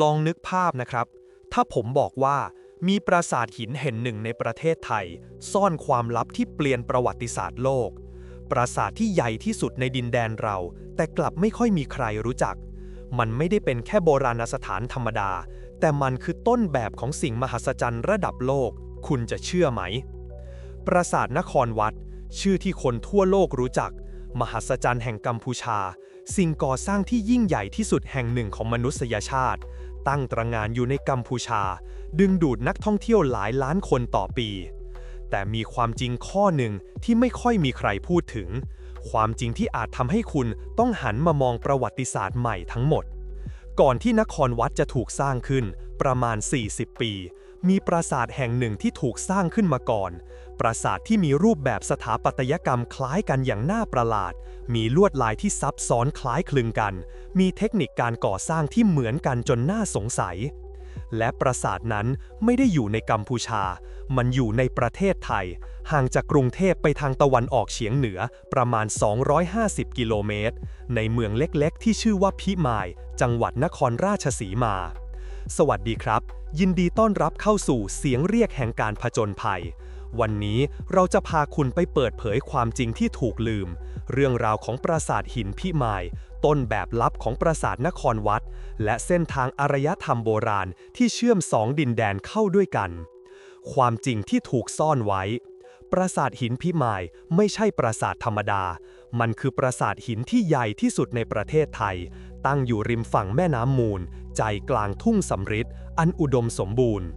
ลองนึกภาพนะครับ ถ้าผมบอกว่ามีปราสาทหินแห่งหนึ่งในประเทศไทย ซ่อนความลับที่เปลี่ยนประวัติศาสตร์โลก ปราสาทที่ใหญ่ที่สุดในดินแดนเรา แต่กลับไม่ค่อยมีใครรู้จัก มันไม่ได้เป็นแค่โบราณสถานธรรมดา แต่มันคือต้นแบบของสิ่งมหัศจรรย์ระดับโลก คุณจะเชื่อไหม ปราสาทนครวัด ชื่อที่คนทั่วโลกรู้จัก มหัศจรรย์แห่งกัมพูชา สิ่งก่อสร้างที่ยิ่งใหญ่ที่สุดแห่งหนึ่งของมนุษยชาติ ตั้งตระงานอยู่ในกัมพูชา ดึงดูดนักท่องเที่ยวหลายล้านคนต่อปี แต่มีความจริงข้อหนึ่งที่ไม่ค่อยมีใครพูดถึง ความจริงที่อาจทำให้คุณต้องหันมามองประวัติศาสตร์ใหม่ทั้งหมด ก่อนที่นครวัดจะถูกสร้างขึ้นประมาณ 40 ปี มีปราสาทแห่งหนึ่งที่ถูกสร้างขึ้นมาก่อน ปราสาทที่มีรูปแบบสถาปัตยกรรมคล้ายกันอย่างน่าประหลาด มีลวดลายที่ซับซ้อนคล้ายคลึงกัน มีเทคนิคการก่อสร้างที่เหมือนกันจนน่าสงสัย และปราสาทนั้นไม่ได้อยู่ในกัมพูชา มันอยู่ในประเทศไทย ห่างจากกรุงเทพไปทางตะวันออกเฉียงเหนือประมาณ 250 กิโลเมตร ในเมืองเล็กๆ ที่ชื่อว่าพิมาย จังหวัดนครราชสีมา สวัสดีครับ ยินดีต้อนรับเข้าสู่เสียงเรียกแห่งการผจญภัย วันนี้เราจะพาคุณไปเปิดเผยความจริงที่ถูกลืม เรื่องราวของปราสาทหินพิมาย ต้นแบบลับของปราสาทนครวัด และเส้นทางอารยธรรมโบราณที่เชื่อมสองดินแดนเข้าด้วยกัน ความจริงที่ถูกซ่อนไว้ ปราสาทหินพิมายไม่ใช่ปราสาทธรรมดา มันคือปราสาทหินที่ใหญ่ที่สุดในประเทศไทย ตั้งอยู่ริมฝั่งแม่น้ำมูล ใจกลางทุ่งสำริดอันอุดมสมบูรณ์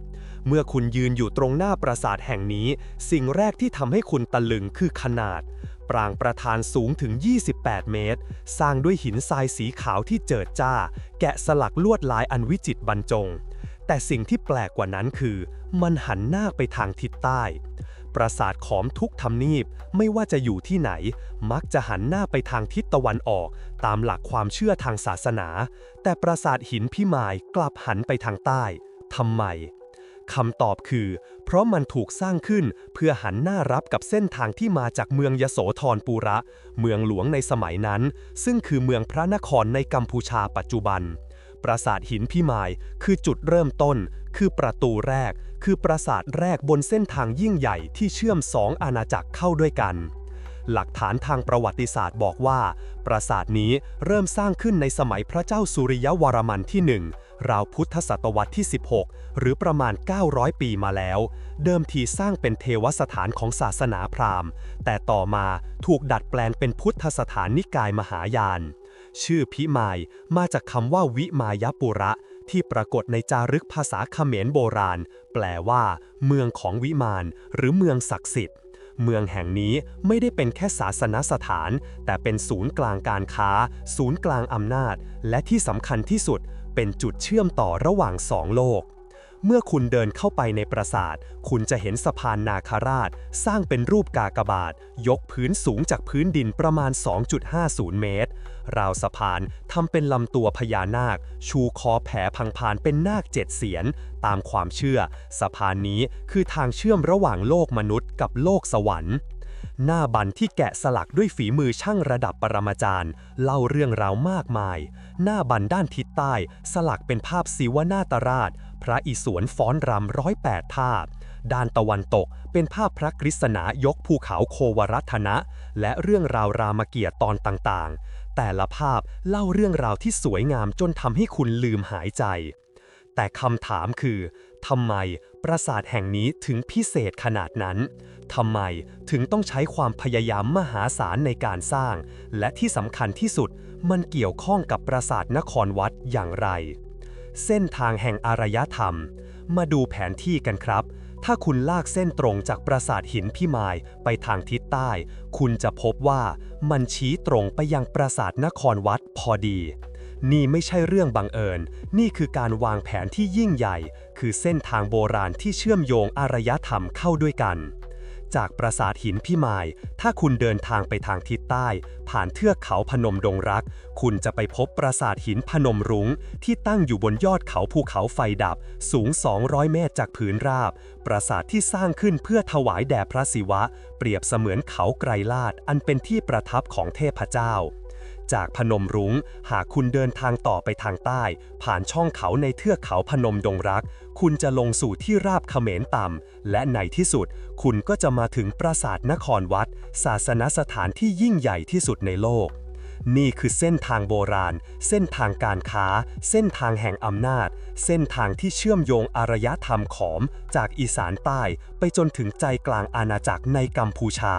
เมื่อคุณยืนอยู่ตรงหน้าปราสาทแห่งนี้ สิ่งแรกที่ทำให้คุณตะลึงคือขนาด ปรางประธานสูงถึง 28 เมตร สร้างด้วยหินทรายสีขาวที่เจิดจ้า แกะสลักลวดลายอันวิจิตรบรรจง แต่สิ่งที่แปลกกว่านั้นคือ มันหันหน้าไปทางทิศใต้ ปราสาทขอมทุกทำนีบไม่ว่าจะอยู่ที่ไหน มักจะหันหน้าไปทางทิศตะวันออก ตามหลักความเชื่อทางศาสนา แต่ปราสาทหินพิมายกลับหันไปทางใต้ทำไม คำตอบคือ เพราะมันถูกสร้างขึ้นเพื่อหันหน้ารับกับเส้นทางที่มาจากเมืองยโสธรปูระ เมืองหลวงในสมัยนั้น ซึ่งคือเมืองพระนครในกัมพูชาปัจจุบัน ปราสาทหินพิมายคือจุดเริ่มต้น คือประตูแรก คือปราสาทแรกบนเส้นทางยิ่งใหญ่ที่เชื่อมสองอาณาจักรเข้าด้วยกันหลักฐานทางประวัติศาสตร์บอกว่า ปราสาทนี้เริ่มสร้างขึ้นในสมัยพระเจ้าสุริยวรมันที่หนึ่ง ราวพุทธศตวรรษที่ 16 หรือประมาณ 900 ปีมาแล้ว เดิมทีสร้างเป็นเทวสถานของศาสนาพราหมณ์ แต่ต่อมาถูกดัดแปลงเป็นพุทธสถานนิกายมหายาน ชื่อพิมายมาจากคำว่าวิมายปุระ ที่ปรากฏในจารึกภาษาเขมรโบราณ แปลว่า เมืองของวิมาน หรือเมืองศักดิ์สิทธิ์เมืองแห่งนี้ไม่ได้เป็นแค่ศาสนสถาน แต่เป็นศูนย์กลางการค้า ศูนย์กลางอำนาจ และที่สำคัญที่สุด เป็นจุดเชื่อมต่อระหว่างสองโลก เมื่อคุณเดินเข้าไปในปราสาท คุณจะเห็นสะพานนาคาราช สร้างเป็นรูปกากบาท ยกพื้นสูงจากพื้นดินประมาณ 2.50 เมตร ราวสะพานทำเป็นลำตัวพญานาค ชูคอแผ่พังพานเป็นนาคเจ็ดเสียน ตามความเชื่อ สะพานนี้คือทางเชื่อมระหว่างโลกมนุษย์กับโลกสวรรค์ หน้าบันที่แกะสลักด้วยฝีมือช่างระดับปรมาจารย์ เล่าเรื่องราวมากมาย หน้าบันด้านทิศใต้ สลักเป็นภาพศิวนาตราช พระอิศวรฟ้อนรำร้อยแปดท่าด้านตะวันตกเป็นภาพพระกฤษณายกภูเขาโควรัตนะ และเรื่องราวรามเกียรติตอนต่างๆ แต่ละภาพเล่าเรื่องราวที่สวยงามจนทำให้คุณลืมหายใจ แต่คำถามคือทำไม ปราสาทแห่งนี้ถึงพิเศษขนาดนั้น ทำไมถึงต้องใช้ความพยายามมหาศาลในการสร้าง และที่สำคัญที่สุดมันเกี่ยวข้องกับปราสาทนครวัดอย่างไร เส้นทางแห่งอารยธรรม มาดูแผนที่กันครับ ถ้าคุณลากเส้นตรงจากปราสาทหินพิมายไปทางทิศใต้ คุณจะพบว่ามันชี้ตรงไปยังปราสาทนครวัดพอดี นี่ไม่ใช่เรื่องบังเอิญ นี่คือการวางแผนที่ยิ่งใหญ่ คือเส้นทางโบราณที่เชื่อมโยงอารยธรรมเข้าด้วยกัน จากปราสาทหินพิมาย ถ้าคุณเดินทางไปทางทิศใต้ ผ่านเทือกเขาพนมดงรัก คุณจะไปพบปราสาทหินพนมรุง้ง ที่ตั้งอยู่บนยอดเขาภูเขาไฟดับ สูง 200 เมตรจากผืนราบ ปราสาทที่สร้างขึ้นเพื่อถวายแด่พระศิวะ เปรียบเสมือนเขาไกรลาดอันเป็นที่ประทับของเทพเจ้า จากพนมรุง้ง หากคุณเดินทางต่อไปทางใต้ ผ่านช่องเขาในเทือกเขาพนมดงรัก คุณจะลงสู่ที่ราบเขมรต่ำ และในที่สุด คุณก็จะมาถึงปราสาทนครวัด ศาสนสถานที่ยิ่งใหญ่ที่สุดในโลก นี่คือเส้นทางโบราณ เส้นทางการค้า เส้นทางแห่งอำนาจ เส้นทางที่เชื่อมโยงอารยธรรมขอม จากอีสานใต้ ไปจนถึงใจกลางอาณาจักรในกัมพูชา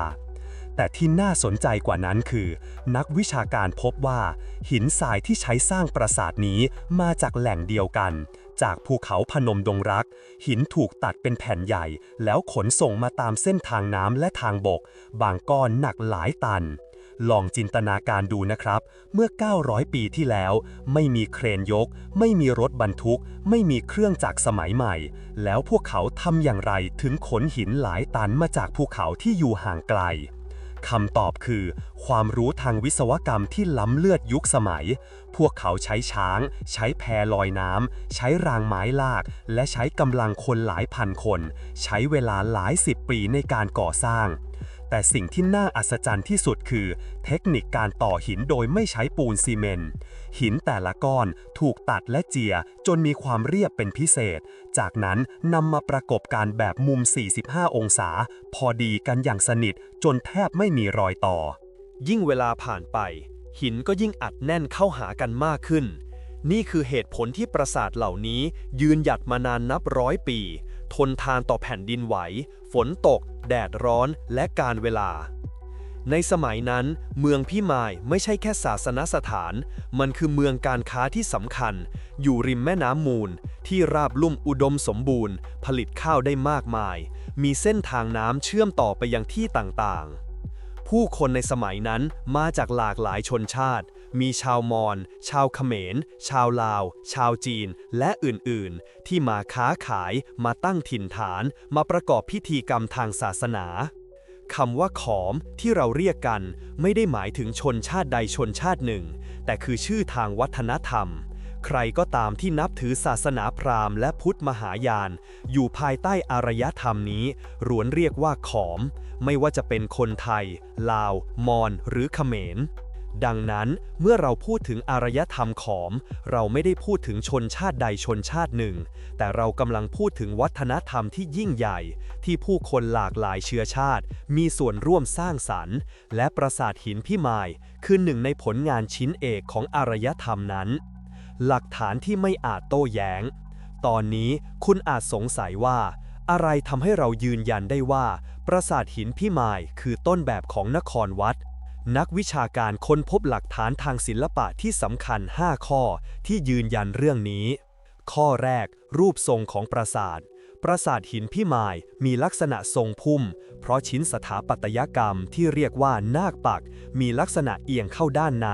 แต่ที่น่าสนใจกว่านั้นคือ นักวิชาการพบว่า หินทรายที่ใช้สร้างปราสาทนี้มาจากแหล่งเดียวกัน จากภูเขาพนมดงรัก หินถูกตัดเป็นแผ่นใหญ่ แล้วขนส่งมาตามเส้นทางน้ำและทางบก บางก้อนหนักหลายตัน ลองจินตนาการดูนะครับ เมื่อ 900 ปีที่แล้ว ไม่มีเครนยก ไม่มีรถบรรทุก ไม่มีเครื่องจักรสมัยใหม่ แล้วพวกเขาทำอย่างไรถึงขนหินหลายตันมาจากภูเขาที่อยู่ห่างไกล คำตอบคือ ความรู้ทางวิศวกรรมที่ล้ำเลือดยุคสมัย พวกเขาใช้ช้าง ใช้แพลอยน้ำ ใช้รางไม้ลาก และใช้กำลังคนหลายพันคน ใช้เวลาหลายสิบปีในการก่อสร้าง แต่สิ่งที่น่าอัศจรรย์ที่สุดคือ เทคนิคการต่อหินโดยไม่ใช้ปูนซีเมนต์ หินแต่ละก้อนถูกตัดและเจียจนมีความเรียบเป็นพิเศษ จากนั้นนำมาประกบการแบบมุม 45 องศา พอดีกันอย่างสนิทจนแทบไม่มีรอยต่อ ยิ่งเวลาผ่านไป หินก็ยิ่งอัดแน่นเข้าหากันมากขึ้น นี่คือเหตุผลที่ปราสาทเหล่านี้ยืนหยัดมานานนับร้อยปี ทนทานต่อแผ่นดินไหว ฝนตก แดดร้อนและการเวลา ในสมัยนั้น เมืองพี่มายไม่ใช่แค่ศาสนสถาน มันคือเมืองการค้าที่สำคัญ อยู่ริมแม่น้ำมูล ที่ราบลุ่มอุดมสมบูรณ์ ผลิตข้าวได้มากมาย มีเส้นทางน้ำเชื่อมต่อไปยังที่ต่างๆ ผู้คนในสมัยนั้นมาจากหลากหลายชนชาติ มีชาวมอญ ชาวเขมร ชาวลาว ชาวจีน และอื่นๆ ที่มาค้าขาย มาตั้งถิ่นฐาน มาประกอบพิธีกรรมทางศาสนาคำว่าขอมที่เราเรียกกัน ไม่ได้หมายถึงชนชาติใดชนชาติหนึ่ง แต่คือชื่อทางวัฒนธรรม ใครก็ตามที่นับถือศาสนาพราหมณ์และพุทธมหายาน อยู่ภายใต้อารยธรรมนี้รวนเรียกว่าขอม ไม่ว่าจะเป็นคนไทย ลาว มอญหรือเขมร ดังนั้นเมื่อเราพูดถึงอารยธรรมขอม เราไม่ได้พูดถึงชนชาติใดชนชาติหนึ่ง แต่เรากำลังพูดถึงวัฒนธรรมที่ยิ่งใหญ่ ที่ผู้คนหลากหลายเชื้อชาติ มีส่วนร่วมสร้างสรรค์ และปราสาทหินพิมายคือหนึ่งในผลงานชิ้นเอกของอารยธรรมนั้น หลักฐานที่ไม่อาจโต้แย้ง ตอนนี้คุณอาจสงสัยว่า อะไรทำให้เรายืนยันได้ว่า ปราสาทหินพิมายคือต้นแบบของนครวัด นักวิชาการค้นพบหลักฐานทางศิลปะที่สำคัญ 5 ข้อที่ยืนยันเรื่องนี้ ข้อแรก รูปทรงของปราสาท ปราสาทหินพิมายมีลักษณะทรงพุ่ม เพราะชิ้นสถาปัตยกรรมที่เรียกว่านาคปัก มีลักษณะเอียงเข้าด้านใน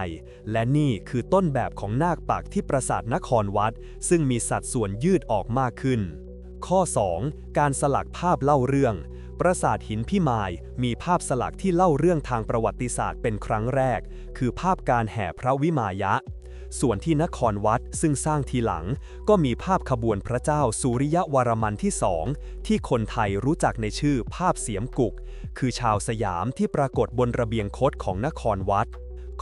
และนี่คือต้นแบบของนาคปักที่ปราสาทนครวัด ซึ่งมีสัดส่วนยืดออกมากขึ้น ข้อ 2. การสลักภาพเล่าเรื่อง ปราสาทหินพิมายมีภาพสลักที่เล่าเรื่องทางประวัติศาสตร์เป็นครั้งแรก คือภาพการแห่พระวิมายะ ส่วนที่นครวัดซึ่งสร้างทีหลัง ก็มีภาพขบวนพระเจ้าสุริยวรมันที่สองที่คนไทยรู้จักในชื่อภาพเสียมกุก คือชาวสยามที่ปรากฏบนระเบียงคดของนครวัด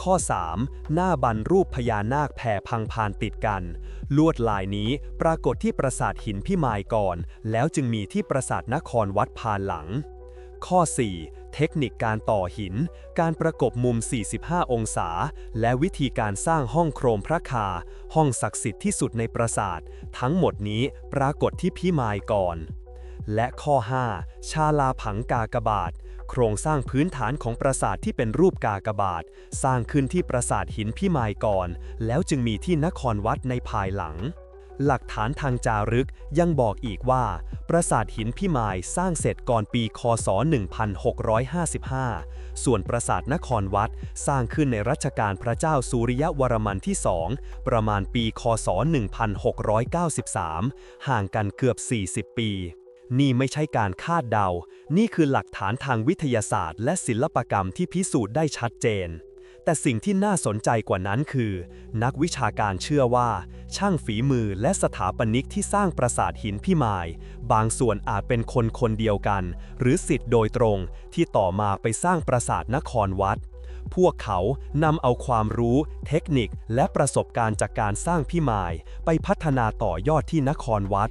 ข้อ 3. หน้าบันรูปพญานาคแผ่พังพานติดกัน ลวดลายนี้ปรากฏที่ปราสาทหินพิมายก่อน แล้วจึงมีที่ปราสาทนครวัดพานหลัง ข้อ 4. เทคนิคการต่อหิน การประกบมุม 45 องศา และวิธีการสร้างห้องโครมพระคา ห้องศักดิ์สิทธิ์ที่สุดในปราสาท ทั้งหมดนี้ปรากฏที่พิมายก่อน และข้อ 5 ชาลาผังกากบาท โครงสร้างพื้นฐานของปราสาทที่เป็นรูปกากบาท สร้างขึ้นที่ปราสาทหินพิมายก่อน แล้วจึงมีที่นครวัดในภายหลัง หลักฐานทางจารึกยังบอกอีกว่า ปราสาทหินพิมายสร้างเสร็จก่อนปีคศ 1655 ส่วนปราสาทนครวัดสร้างขึ้นในรัชกาลพระเจ้าสุริยวรมันที่สองประมาณปีคศ 1693 ห่างกันเกือบ 40 ปี นี่ไม่ใช่การคาดเดา นี่คือหลักฐานทางวิทยาศาสตร์ และศิลปกรรมที่พิสูจน์ได้ชัดเจน แต่สิ่งที่น่าสนใจกว่านั้นคือ นักวิชาการเชื่อว่า ช่างฝีมือและสถาปนิกที่สร้างปราสาทหินพิมาย บางส่วนอาจเป็นคนคนเดียวกัน หรือสิทธิ์โดยตรงที่ต่อมาไปสร้างปราสาทนครวัดพวกเขานำเอาความรู้ เทคนิค และประสบการณ์จากการสร้างพิมาย ไปพัฒนาต่อยอดที่นครวัด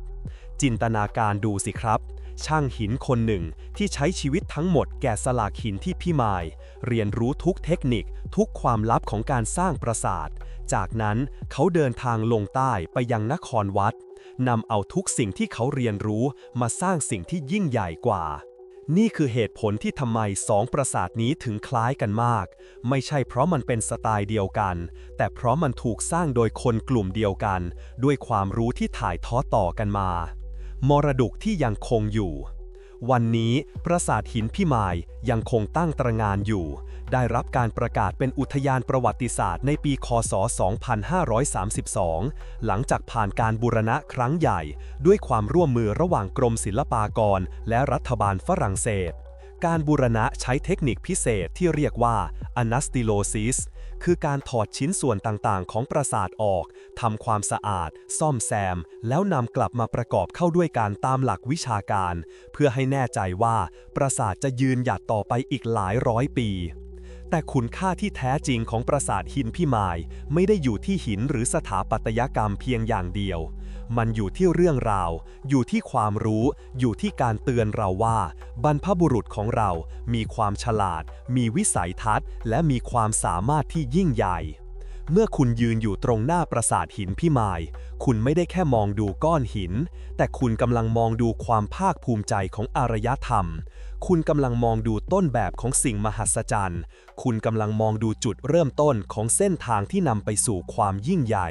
จินตนาการดูสิครับ ช่างหินคนหนึ่งที่ใช้ชีวิตทั้งหมดแกะสลักหินที่พิมาย เรียนรู้ทุกเทคนิคทุกความลับของการสร้างปราสาท จากนั้นเขาเดินทางลงใต้ไปยังนครวัดนำเอาทุกสิ่งที่เขาเรียนรู้มาสร้างสิ่งที่ยิ่งใหญ่กว่า นี่คือเหตุผลที่ทำไมสองปราสาทนี้ถึงคล้ายกันมาก ไม่ใช่เพราะมันเป็นสไตล์เดียวกัน แต่เพราะมันถูกสร้างโดยคนกลุ่มเดียวกัน ด้วยความรู้ที่ถ่ายทอดต่อกันมา มรดกที่ยังคงอยู่ วันนี้ปราสาทหินพิมายยังคงตั้งตระงานอยู่ ได้รับการประกาศเป็นอุทยานประวัติศาสตร์ในปีคศ 2532 หลังจากผ่านการบูรณะครั้งใหญ่ ด้วยความร่วมมือระหว่างกรมศิลปากร และรัฐบาลฝรั่งเศสการบูรณะใช้เทคนิคพิเศษที่เรียกว่า anastylosis คือการถอดชิ้นส่วนต่างๆ ของปราสาทออกทำความสะอาด ซ่อมแซม แล้วนำกลับมาประกอบเข้าด้วยการตามหลักวิชาการ เพื่อให้แน่ใจว่าปราสาทจะยืนหยัดต่อไปอีกหลายร้อยปี แต่คุณค่าที่แท้จริงของปราสาทหินพิมาย ไม่ได้อยู่ที่หินหรือสถาปัตยกรรมเพียงอย่างเดียว มันอยู่ที่เรื่องราว อยู่ที่ความรู้ อยู่ที่การเตือนเราว่า บรรพบุรุษของเรา มีความฉลาด มีวิสัยทัศน์ และมีความสามารถที่ยิ่งใหญ่ เมื่อคุณยืนอยู่ตรงหน้าปราสาทหินพิมาย คุณไม่ได้แค่มองดูก้อนหิน แต่คุณกำลังมองดูความภาคภูมิใจของอารยธรรม คุณกำลังมองดูต้นแบบของสิ่งมหัศจรรย์ คุณกำลังมองดูจุดเริ่มต้นของเส้นทางที่นำไปสู่ความยิ่งใหญ่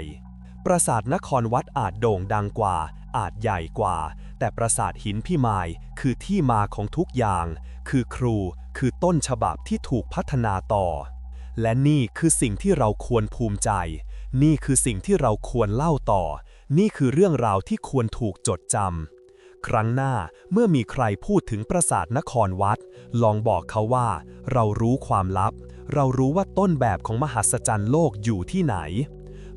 ปราสาทนครวัดอาจโด่งดังกว่า อาจใหญ่กว่า แต่ปราสาทหินพิมายคือที่มาของทุกอย่าง คือครู คือต้นฉบับที่ถูกพัฒนาต่อ และนี่คือสิ่งที่เราควรภูมิใจ นี่คือสิ่งที่เราควรเล่าต่อ นี่คือเรื่องราวที่ควรถูกจดจำ ครั้งหน้าเมื่อมีใครพูดถึงปราสาทนครวัด ลองบอกเขาว่า เรารู้ความลับ เรารู้ว่าต้นแบบของมหัศจรรย์โลกอยู่ที่ไหน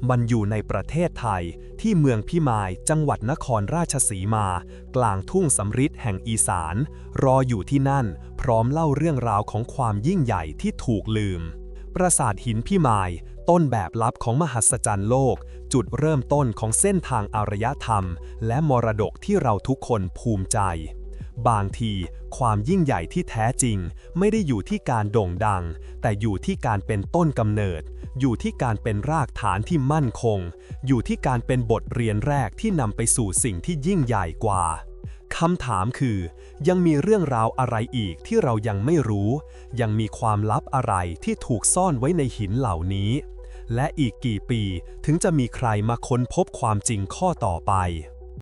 มันอยู่ในประเทศไทย ที่เมืองพิมายจังหวัดนครราชสีมา กลางทุ่งสำริดแห่งอีสาน รออยู่ที่นั่น พร้อมเล่าเรื่องราวของความยิ่งใหญ่ที่ถูกลืม ปราสาทหินพิมาย ต้นแบบลับของมหัศจรรย์โลก จุดเริ่มต้นของเส้นทางอารยธรรม และมรดกที่เราทุกคนภูมิใจ บางที ความยิ่งใหญ่ที่แท้จริง ไม่ได้อยู่ที่การโด่งดัง แต่อยู่ที่การเป็นต้นกำเนิด อยู่ที่การเป็นรากฐานที่มั่นคง อยู่ที่การเป็นบทเรียนแรกที่นำไปสู่สิ่งที่ยิ่งใหญ่กว่าคำถามคือ ยังมีเรื่องราวอะไรอีกที่เรายังไม่รู้ ยังมีความลับอะไรที่ถูกซ่อนไว้ในหินเหล่านี้ และอีกกี่ปีถึงจะมีใครมาค้นพบความจริงข้อต่อไป